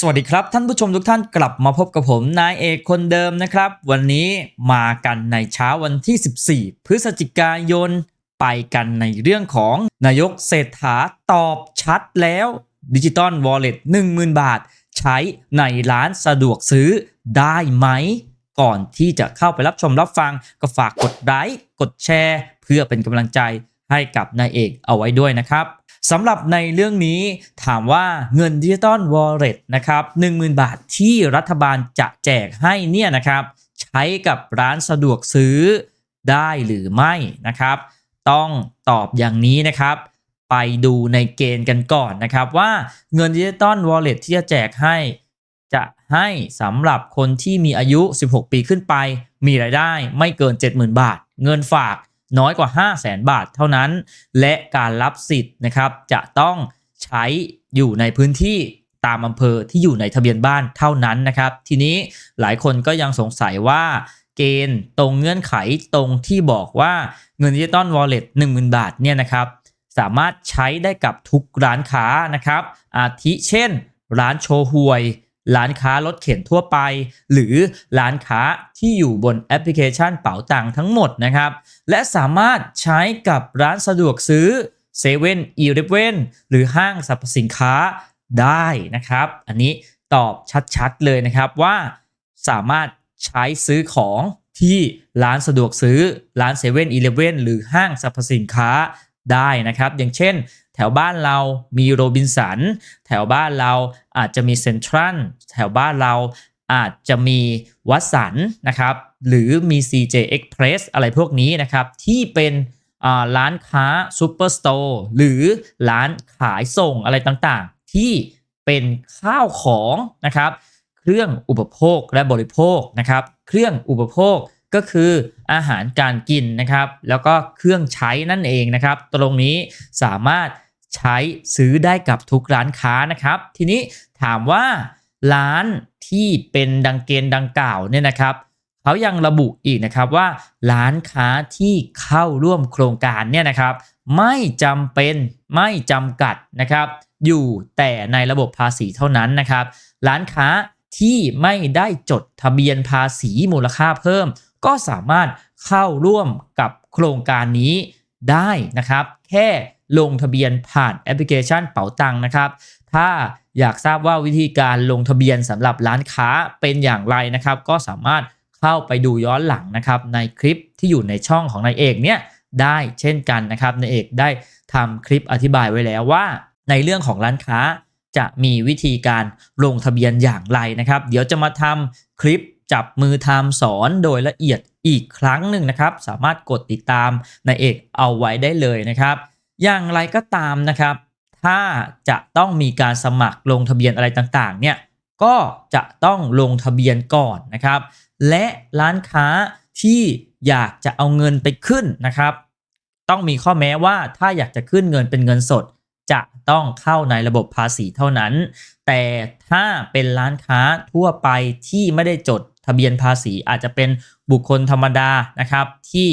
สวัสดีครับ ท่านผู้ชมทุกท่านกลับมาพบกับผม นายเอกคนเดิมนะครับ วันนี้มากันในเช้าวันที่ 14 พฤศจิกายน ไปกันในเรื่องของนายกเศรษฐาตอบชัดแล้วดิจิตอลวอลเล็ต10,000 บาท ใช้ในร้านสะดวกซื้อได้ไหม ก่อนที่จะเข้าไปรับชมรับฟัง ก็ฝากกดไลค์กดแชร์ เพื่อเป็นกำลังใจให้กับนายเอกเอาไว้ด้วยนะครับ สำหรับในเรื่องนี้ถามว่าเงินดิจิตอลวอลเล็ตนะครับ10,000 บาทที่รัฐบาลจะแจกให้เนี่ยนะครับ ใช้กับร้านสะดวกซื้อได้หรือไม่นะครับ ต้องตอบอย่างนี้นะครับ ไปดูในเกณฑ์กันก่อนนะครับว่าเงินดิจิตอลวอลเล็ตที่จะแจกให้ จะให้สำหรับคนที่มีอายุ 16 ปีขึ้นไป มีรายได้ไม่เกิน 70,000 บาท เงินฝาก น้อยกว่า 5 0 0แสนบาทเท่านั้น และการรับสิทธิ์นะครับจะต้องใช้อยู่ในพื้นที่ตามอำเภอที่อยู่ในทะเบียนบ้านเท่านั้นนะครับ ทีนี้หลายคนก็ยังสงสัยว่าเกณฑ์ตรงเงื่อนไขตรงที่บอกว่าเงินดิจิตอลวอลเล็ต10,000บาทเนี่ยนะครับสามารถใช้ได้กับทุกร้านค้านะครับ อาทิเช่น ร้านโชห่วย ร้านค้ารถเข็นทั่วไป หรือร้านค้าที่อยู่บนแอปพลิเคชันเป๋าตังทั้งหมดนะครับ และสามารถใช้กับร้านสะดวกซื้อเซเว่นอีเลฟเว่นหรือห้างสรรพสินค้าได้นะครับ อันนี้ตอบชัดๆเลยนะครับว่าสามารถใช้ซื้อของที่ร้านสะดวกซื้อร้านเซเว่นอีเลฟเว่นหรือห้างสรรพสินค้าได้นะครับ อย่างเช่น แถวบ้านเรามีโรบินสัน แถวบ้านเราอาจจะมีเซ็นทรัล แถวบ้านเราอาจจะมีวัสันนะครับ หรือมี CJ Express อะไรพวกนี้นะครับ ที่เป็นร้านค้าซูเปอร์สโตร์หรือร้านขายส่งอะไรต่างๆ ที่เป็นข้าวของนะครับ เครื่องอุปโภคและบริโภคนะครับ เครื่องอุปโภคก็คืออาหารการกินนะครับ แล้วก็เครื่องใช้นั่นเองนะครับ ตรงนี้สามารถ ใช้ซื้อได้กับทุกร้านค้านะครับ ทีนี้ถามว่าร้านที่เป็นดังเกณฑ์ดังกล่าวเนี่ยนะครับเขายังระบุอีกนะครับว่า ร้านค้าที่เข้าร่วมโครงการเนี่ยนะครับ ไม่จำเป็นไม่จำกัดนะครับ อยู่แต่ในระบบภาษีเท่านั้นนะครับ ร้านค้าที่ไม่ได้จดทะเบียนภาษีมูลค่าเพิ่ม ก็สามารถเข้าร่วมกับโครงการนี้ได้นะครับ แค่ ลงทะเบียนผ่านแอปพลิเคชันเป๋าตังนะครับ ถ้าอยากทราบว่าวิธีการลงทะเบียนสำหรับร้านค้าเป็นอย่างไรนะครับ ก็สามารถเข้าไปดูย้อนหลังนะครับ ในคลิปที่อยู่ในช่องของนายเอกเนี่ยได้เช่นกันนะครับนายเอกได้ทำคลิปอธิบายไว้แล้วว่า ในเรื่องของร้านค้าจะมีวิธีการลงทะเบียนอย่างไรนะครับ เดี๋ยวจะมาทำคลิปจับมือทำสอนโดยละเอียดอีกครั้งหนึ่งนะครับ สามารถกดติดตามนายเอกเอาไว้ได้เลยนะครับ อย่างไรก็ตามนะครับ ถ้าจะต้องมีการสมัครลงทะเบียนอะไรต่างๆ เนี่ยก็จะต้องลงทะเบียนก่อนนะครับ และร้านค้าที่อยากจะเอาเงินไปขึ้นนะครับ ต้องมีข้อแม้ว่าถ้าอยากจะขึ้นเงินเป็นเงินสด จะต้องเข้าในระบบภาษีเท่านั้น แต่ถ้าเป็นร้านค้าทั่วไปที่ไม่ได้จดทะเบียนภาษีอาจจะเป็นบุคคลธรรมดานะครับ ที่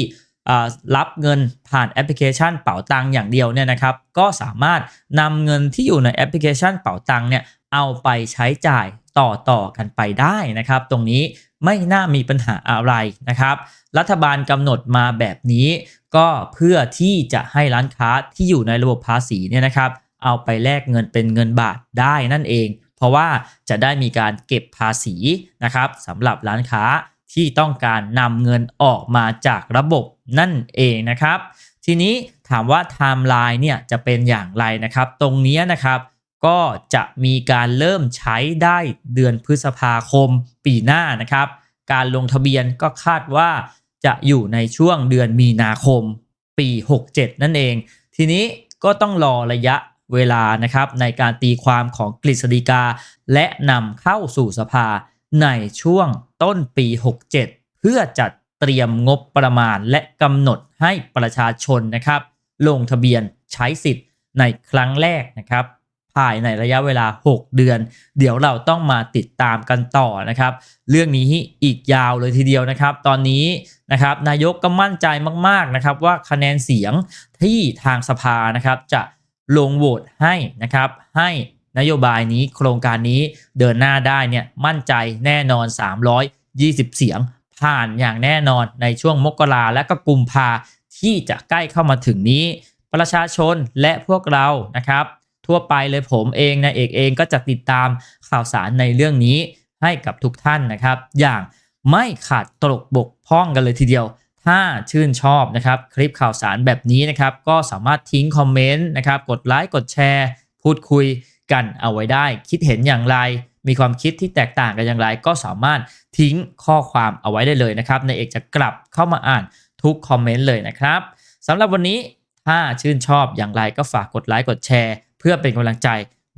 รับเงินผ่านแอปพลิเคชันเป๋าตังอย่างเดียวเนี่ยนะครับก็สามารถนำเงินที่อยู่ในแอปพลิเคชันเป๋าตังเนี่ยเอาไปใช้จ่ายต่อต่อกันไปได้นะครับ ตรงนี้ไม่น่ามีปัญหาอะไรนะครับ รัฐบาลกำหนดมาแบบนี้ ก็เพื่อที่จะให้ร้านค้าที่อยู่ในระบบภาษีเนี่ยนะครับ เอาไปแลกเงินเป็นเงินบาทได้นั่นเอง เพราะว่าจะได้มีการเก็บภาษีนะครับสำหรับร้านค้า ที่ต้องการนำเงินออกมาจากระบบนั่นเองนะครับ ทีนี้ถามว่าไทม์ไลน์เนี่ยจะเป็นอย่างไรนะครับ ตรงนี้นะครับก็จะมีการเริ่มใช้ได้เดือนพฤษภาคมปีหน้านะครับ การลงทะเบียนก็คาดว่าจะอยู่ในช่วงเดือนมีนาคมปี 67 นั่นเอง ทีนี้ก็ต้องรอระยะเวลานะครับในการตีความของกฤษฎีกา และนำเข้าสู่สภา ในช่วงต้นปี 67 เพื่อจัดเตรียมงบประมาณและกำหนดให้ประชาชนนะครับ ลงทะเบียนใช้สิทธิ์ในครั้งแรกนะครับ ภายในระยะเวลา 6 เดือน เดี๋ยวเราต้องมาติดตามกันต่อนะครับ เรื่องนี้อีกยาวเลยทีเดียวนะครับ ตอนนี้นะครับนายกก็มั่นใจมากๆนะครับว่าคะแนนเสียงที่ทางสภานะครับจะลงโหวตให้นะครับให้ นโยบายนี้โครงการนี้เดินหน้าได้เนี่ยมั่นใจแน่นอน 320 เสียง ผ่านอย่างแน่นอนในช่วงมกราและก็กุมภาที่จะใกล้เข้ามาถึงนี้ ประชาชนและพวกเรานะครับ ทั่วไปเลยผมเองนายเอกเองก็จะติดตามข่าวสารในเรื่องนี้ให้กับทุกท่านนะครับ อย่างไม่ขาดตกบกพร่องกันเลยทีเดียวถ้าชื่นชอบนะครับ คลิปข่าวสารแบบนี้นะครับ ก็สามารถทิ้งคอมเมนต์นะครับ กดไลค์กดแชร์ พูดคุย กันเอาไว้ได้ คิดเห็นอย่างไร มีความคิดที่แตกต่างกันอย่างไร ก็สามารถทิ้งข้อความเอาไว้ได้เลยนะครับนายเอกจะกลับเข้ามาอ่านทุกคอมเมนต์เลยนะครับสำหรับวันนี้ถ้าชื่นชอบอย่างไรก็ฝากกดไลค์กดแชร์ เพื่อเป็นกำลังใจ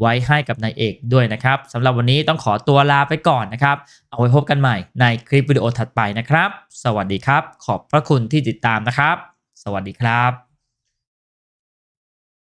ไว้ให้กับนายเอกด้วยนะครับสำหรับวันนี้ต้องขอตัวลาไปก่อนนะครับ เอาไว้พบกันใหม่ในคลิปวิดีโอถัดไปนะครับ สวัสดีครับ ขอบพระคุณที่ติดตามนะครับ สวัสดีครับ